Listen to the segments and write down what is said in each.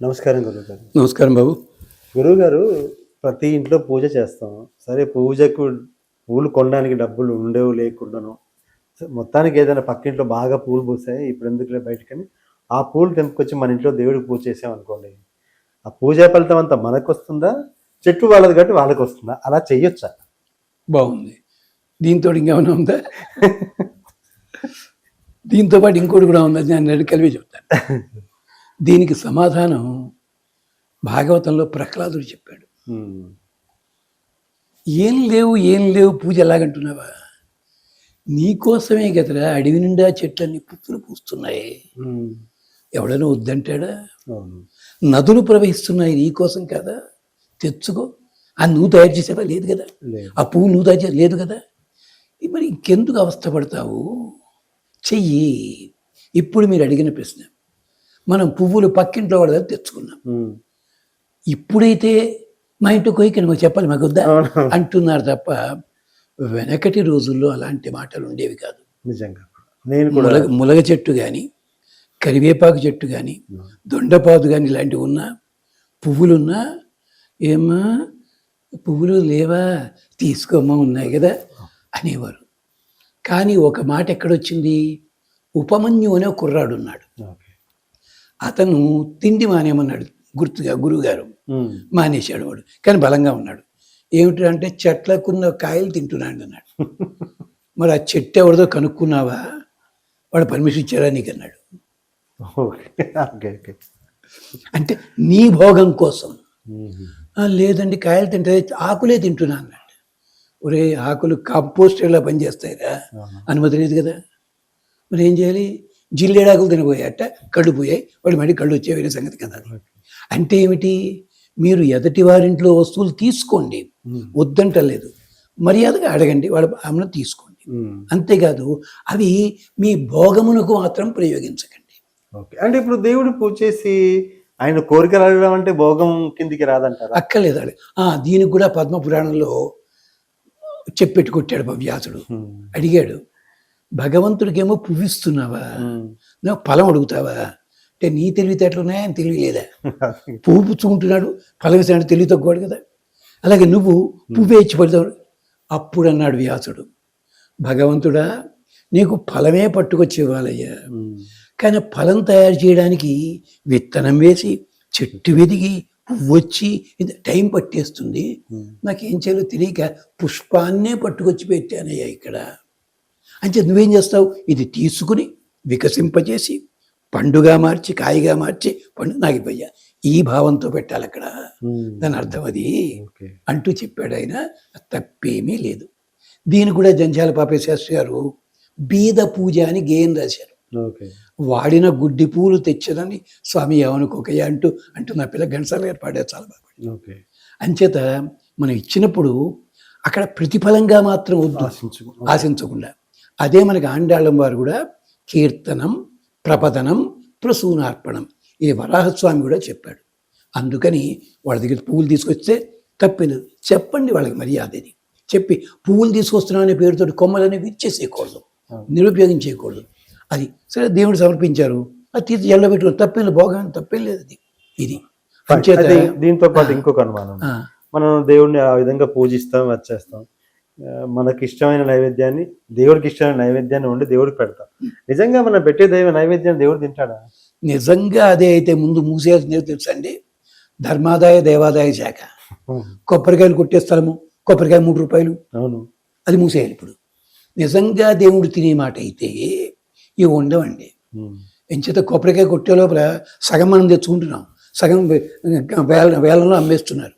నమస్కారం గురువుగారు నమస్కారం బాబు. గురువుగారు ప్రతి ఇంట్లో పూజ చేస్తాం. సరే పూజకు పూలు కొనడానికి డబ్బులు ఉండేవి లేకుండాను మొత్తానికి ఏదైనా పక్కింట్లో బాగా పూలు పూసాయి ఇప్పుడు ఎందుకులే బయటకని ఆ పూలు తెంపుకొచ్చి మన ఇంట్లో దేవుడికి పూజ చేసాం అనుకోండి. ఆ పూజా ఫలితం అంతా మనకు వస్తుందా చెట్టు వాళ్ళది కాబట్టి వాళ్ళకి వస్తుందా? అలా చెయ్యొచ్చా? బాగుంది. దీంతో ఇంకేమైనా ఉందా? దీంతో పాటు ఇంకోటి కూడా ఉంది? నేను కలిపి చెప్తాను. దీనికి సమాధానం భాగవతంలో ప్రహ్లాదుడు చెప్పాడు. ఏం లేవు ఏం లేవు పూజ ఎలాగంటున్నావా? నీకోసమే కదరా అడవి నిండా చెట్లన్నీ పుత్తులు పూస్తున్నాయి. ఎవడైనా వద్దంటాడా? నదులు ప్రవహిస్తున్నాయి నీకోసం కదా? తెచ్చుకో. ఆ నువ్వు తయారు చేసేవా? లేదు కదా. ఆ పువ్వు నువ్వు దాచే లేదు కదా. మరి ఇంకెందుకు అవస్థపడతావు? చెయ్యి. ఇప్పుడు మీరు అడిగిన ప్రశ్న. మనం పువ్వులు పక్కింట్లో వాడి దగ్గర తెచ్చుకున్నాం ఇప్పుడైతే మా ఇంట్లో కొయ్యకి మాకు చెప్పాలి మాకు వద్దా. అంటున్నారు తప్ప వెనకటి రోజుల్లో అలాంటి మాటలు ఉండేవి కాదు. నిజంగా. నేను ములగ ములగ చెట్టు కానీ కరివేపాకు చెట్టు కానీ దొండపాదు కానీ ఇలాంటివి ఉన్నా పువ్వులున్నా ఏమ్మా పువ్వులు లేవా తీసుకోమ్మా ఉన్నాయి కదా అనేవారు. కానీ ఒక మాట ఎక్కడొచ్చింది? ఉపమన్యు అనే ఒక కుర్రాడు ఉన్నాడు ఓకే. అతను తిండి మానేమన్నాడు గుర్తుగా గురువుగారు. మానేశాడు వాడు. కానీ బలంగా ఉన్నాడు. ఏమిటంటే చెట్లకున్న కాయలు తింటున్నాడు అన్నాడు. మరి ఆ చెట్టు ఎవరిదో కనుక్కున్నావా? వాడు పర్మిషన్ ఇచ్చారా నీకు అన్నాడు అంటే నీ భోగం కోసం. ఉమ్, "ఆ, లేదండి కాయలు తింటే ఆకులే తింటున్నా అన్నాడు. ఒరే ఆకులు కంపోస్ట్ ఎలా పనిచేస్తాయిరా. అనుమతి లేదు కదా. మరి ఏం చేయాలి? జిల్లేడాకులు తినబోయాట కళ్ళు పోయాయి. వాడు మళ్ళీ కళ్ళు వచ్చే వేరే సంగతి కదా. అంటే ఏమిటి? మీరు ఎదటి వారింట్లో వస్తువులు తీసుకోండి. ఉమ్, వద్దంటలేదు. మర్యాదగా అడగండి వాళ్ళ ఆమెను తీసుకోండి. ఉమ్. అంతేకాదు అవి మీ భోగమునకు మాత్రం ప్రయోగించకండి. ఓకే అంటే ఇప్పుడు దేవుడు పూజ చేసి ఆయన కోరికలు అడగడం అంటే భోగం కిందికి రాదంటారా? అక్కర్లేదు ఆ, దీనికి కూడా పద్మ పురాణంలో మా వ్యాసుడు. ఉమ్, అడిగాడు భగవంతుడికేమో పువ్విస్తున్నావా. నువ్వు ఫలం అడుగుతావా? అంటే నీ తెలివితేటలు ఉన్నాయా? ఆయన తెలివి లేదా పువ్వు పుచ్చుకుంటున్నాడు ఫలం ఇస్తాడు తెలివి తక్కువాడు కదా. అలాగే నువ్వు పువ్వే ఇచ్చి పడతావు. అప్పుడు అన్నాడు వ్యాసుడు. భగవంతుడా నీకు ఫలమే పట్టుకొచ్చి ఇవ్వాలయ్యా. కానీ ఫలం తయారు చేయడానికి విత్తనం వేసి చెట్టు వెదిగి వచ్చి ఇది టైం పట్టేస్తుంది. నాకేం చేయాలో తెలియక పుష్పాన్నే పట్టుకొచ్చి పెట్టానయ్యా ఇక్కడ. అంటే నువ్వేం చేస్తావు? ఇది తీసుకుని వికసింపజేసి పండుగ మార్చి కాయగా మార్చి పండు నాకు ఇవ్వయ్యా ఈ భావంతో పెట్టాలి అక్కడ. దాని అర్థం అది. అంటూ చెప్పాడు ఆయన. తప్పేమీ లేదు. దీని కూడా జంజాల పాపే శాస్త్రి గారు బీద పూజ అని గేయం రాశారు. వాడిన గుడ్డి పూలు తెచ్చదని స్వామి ఏమనుకోకయ్య అంటూ అంటూ నా పిల్ల ఘంటసాల గారు పాడారు చాలా బాగా అంచేత మనం ఇచ్చినప్పుడు అక్కడ ప్రతిఫలంగా మాత్రం వద్దు. ఆశించకుండా. అదే మనకి ఆండాళ్ళం వారు కూడా కీర్తనం ప్రపదనం ప్రసూనార్పణం ఇది వరాహస్వామి కూడా చెప్పాడు. అందుకని వాళ్ళ దగ్గర పువ్వులు తీసుకొస్తే తప్పలేదు చెప్పండి వాళ్ళకి మర్యాద ఇది. చెప్పి పువ్వులు తీసుకొస్తున్నాం అనే పేరుతో కొమ్మలని విచ్చేసేయకూడదు నిరుపయోగించేయకూడదు. అది సరే దేవుడు సమర్పించారు. అది తీసి ఎల్లబెట్టుకుని తప్పేం భోగం తప్పేం లేదు అది. ఇది. దీంతో పాటు ఇంకొక అనుమానం. మనం దేవుడిని ఆ విధంగా పూజిస్తాం వచ్చేస్తాం మనకి ఇష్టమైన నైవేద్యాన్ని దేవుడికి ఇష్టమైన నైవేద్యాన్ని వండి దేవుడికి పెడతాం. నిజంగా మనం పెట్టే దైవ నైవేద్యాన్ని దేవుడు తింటాడా? నిజంగా అదే అయితే ముందు మూసేయాల్సింది తెలుసా అండి ధర్మాదాయ దేవాదాయ శాఖ. కొబ్బరికాయలు కొట్టే స్థలము కొబ్బరికాయ మూడు రూపాయలు. అవును. అది మూసేయాలి ఇప్పుడు. నిజంగా దేవుడు తినే మాట అయితే ఇవి ఉండవండి. ఎంచేత కొబ్బరికాయ కొట్టే లోపల సగం మనం తెచ్చుకుంటున్నాం. సగం వేల వేలంలో అమ్మేస్తున్నారు.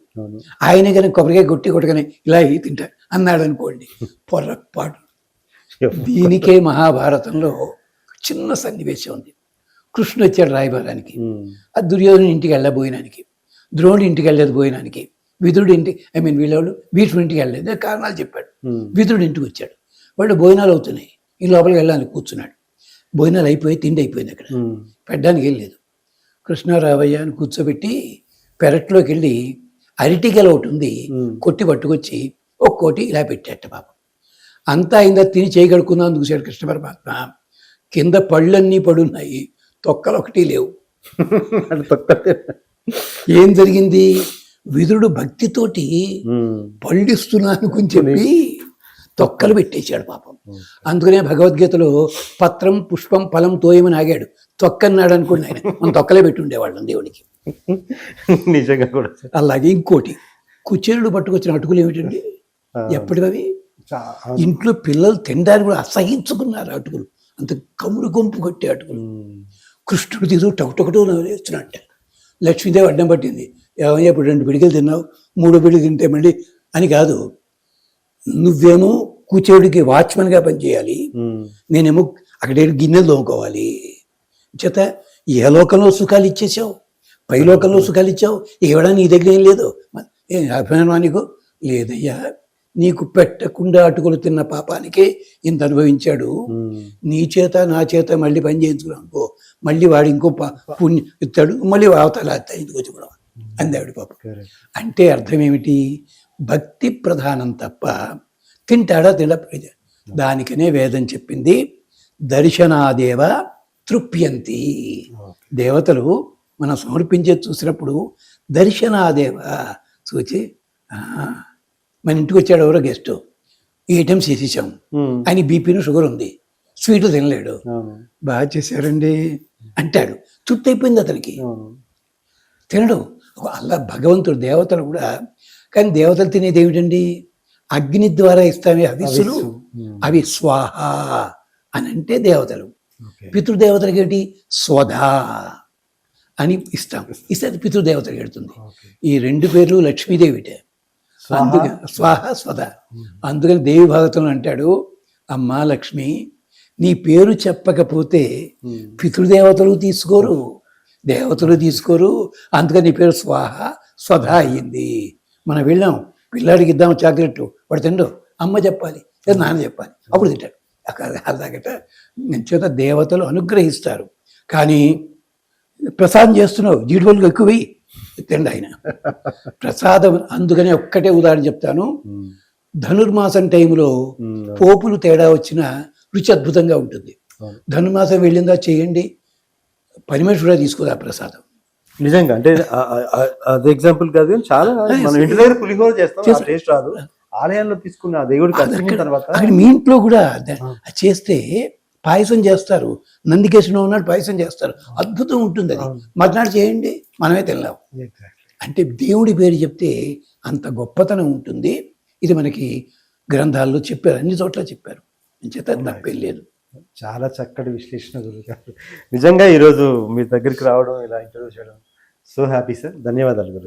ఆయన కనుక కొబ్బరికాయ కొట్టి కొట్టగానే ఇలా తింటారు అన్నాడు అనుకోండి పొర్రపాటు దీనికే మహాభారతంలో చిన్న సన్నివేశం ఉంది. కృష్ణుడు వచ్చాడు రాయబారానికి. ఆ దుర్యోధన ఇంటికి వెళ్ళబోయినానికి. ద్రోణుడి ఇంటికి వెళ్ళలేదు పోయినానికి. విదురుడి ఇంటి ఐ మీన్ వీళ్ళెవడు భీష్ముడి ఇంటికి వెళ్ళలేదు. కారణాలు చెప్పాడు. విదురుడి ఇంటికి వచ్చాడు. వాళ్ళు భోజనాలు అవుతున్నాయి. ఈ లోపలికి వెళ్ళాలని కూర్చున్నాడు. భోజనాలు అయిపోయి తిండి అయిపోయింది అక్కడ. పెట్టడానికి వెళ్ళలేదు కృష్ణారావయ్య అని కూర్చోబెట్టి పెరట్లోకి వెళ్ళి అరటిగల ఒకటి ఉంది. కొట్టి పట్టుకొచ్చి ఒక్కోటి ఇలా పెట్టేట పాపం. అంతా అయిందా తిని చేయగడుకుందాం చూశాడు కృష్ణ పరమాత్మ కింద పళ్ళన్నీ పడున్నాయి తొక్కలు ఒకటి లేవు ఏం జరిగింది? విదురుడు భక్తితోటి. పళ్ళిస్తున్నాను అని చెప్పి తొక్కలు పెట్టేశాడు పాపం. అందుకనే భగవద్గీతలో పత్రం పుష్పం ఫలం తోయమని ఆగాడు. తొక్కన్నాడు అనుకోండి ఆయన. మనం తొక్కలే పెట్టి ఉండేవాళ్ళం దేవుడికి నిజంగా కూడా. అలాగే ఇంకోటి. కుచేరుడు పట్టుకొచ్చిన అటుకులు ఏమిటండి? చా- ఇంట్లో పిల్లలు తినడానికి కూడా అసహించుకున్నారు అటుకులు అంత కముడు గుంపు కొట్టే అటుకులు. కృష్ణుడు తీరు టొకటొకటో వేస్తున్నట్ట లక్ష్మీదేవి అడ్డం పట్టింది. ఏమయ్యా ఇప్పుడు రెండు పిడికలు తిన్నావు మూడో పిడికి తింటే మళ్ళీ అని కాదు. నువ్వేమో కూచేవుడికి వాచ్మెన్గా పనిచేయాలి. నేనేమో అక్కడే గిన్నెలు తోముకోవాలి. చేత ఏ లోకంలో సుఖాలు ఇచ్చేసావు? పై లోకంలో సుఖాలు ఇచ్చావు? ఏవడా నీ దగ్గర ఏం లేదు? ఏం అభిమానమా నీకు? లేదయ్యా. నీకు పెట్టకుండా అటుకులు తిన్న పాపానికే ఇంత అనుభవించాడు. నీ చేత నా చేత మళ్ళీ పని చేయించుకున్నాం. అనుకో మళ్ళీ వాడు ఇంకో పుణ్యం ఇస్తాడు. మళ్ళీ అవతల ఇంటికి కూడా. అంది ఆవిడ పాప. అంటే అర్థం ఏమిటి? భక్తి ప్రధానం తప్ప తింటాడా తిన దానికనే వేదం చెప్పింది. దర్శనాదేవ తృప్యంతి. దేవతలు మనం సమర్పించే చూసినప్పుడు దర్శనాదేవ చూచి "ఆ, మన ఇంటికి వచ్చాడు ఎవరో గెస్ట్. ఈ ఐటమ్స్ చేసేసాం. ఆయన బీపీను షుగర్ ఉంది. స్వీట్ తినలేడు. బాగా చేశారండి అంటాడు. చుట్టూ అయిపోయింది అతనికి. తినడు. అలా భగవంతుడు దేవతలు కూడా కానీ దేవతలు తినేది ఏమిటండి? అగ్ని ద్వారా ఇస్తామే హవిస్సులు. అవి స్వాహ అని అంటే దేవతలు. పితృదేవతలకి ఏంటి? స్వధా అని ఇస్తాం. ఇస్తే. అది పితృదేవతలకి వెళ్తుంది ఓకే. ఈ రెండు పేర్లు లక్ష్మీదేవిటే. స్వాహ. అందుకని స్వాహ స్వధ అందుకని దేవి భాగవతంలో అంటాడు అమ్మా లక్ష్మి నీ పేరు చెప్పకపోతే. పితృదేవతలు తీసుకోరు దేవతలు తీసుకోరు అందుకని నీ పేరు స్వాహ స్వధ అయ్యింది. మనం వెళ్ళాం పిల్లాడికి ఇద్దాం చాక్లెట్ వాడు తిండు అమ్మ చెప్పాలి లేదా నాన్న చెప్పాలి అప్పుడు తింటాడు. అక్కడ అలాగట నేను చేత దేవతలు అనుగ్రహిస్తారు. కానీ ప్రసాదం చేస్తున్నావు జీడిపల్లి ఎక్కువ వెయ్యి తిండి ఆయన. ప్రసాదం అందుకని ఒక్కటే ఉదాహరణ చెప్తాను. ధనుర్మాసం టైంలో. పోపులు తేడా వచ్చిన రుచి అద్భుతంగా ఉంటుంది. ధనుర్మాసం వెళ్ళిందా చేయండి. పని మనిషి కూడా తీసుకోదు ఆ ప్రసాదం. నిజంగా అంటే అది ఎగ్జాంపుల్ కాదు చాలా మనం ఇంటి దగ్గర పులిహోర చేస్తాం టేస్ట్ రాదు. ఆలయాల్లో తీసుకున్న దేవుడికి తర్వాత మీ ఇంట్లో కూడా చేస్తే పాయసం చేస్తారు. నందికేశ్వరం ఉన్నాడు పాయసం చేస్తారు. అద్భుతం ఉంటుంది అది. మర్నాడు చేయండి మనమే తినలేం. Exactly. అంటే దేవుడి పేరు చెప్తే అంత గొప్పతనం ఉంటుంది. ఇది మనకి గ్రంథాల్లో చెప్పారు అన్ని చోట్ల చెప్పారు. చేత తప్పేం లేదు. చాలా చక్కటి విశ్లేషణ గురుగారు నిజంగా ఈరోజు మీ దగ్గరికి రావడం ఇలా ఇంటర్వ్యూ చేయడం సో హ్యాపీ సార్ ధన్యవాదాలు గురు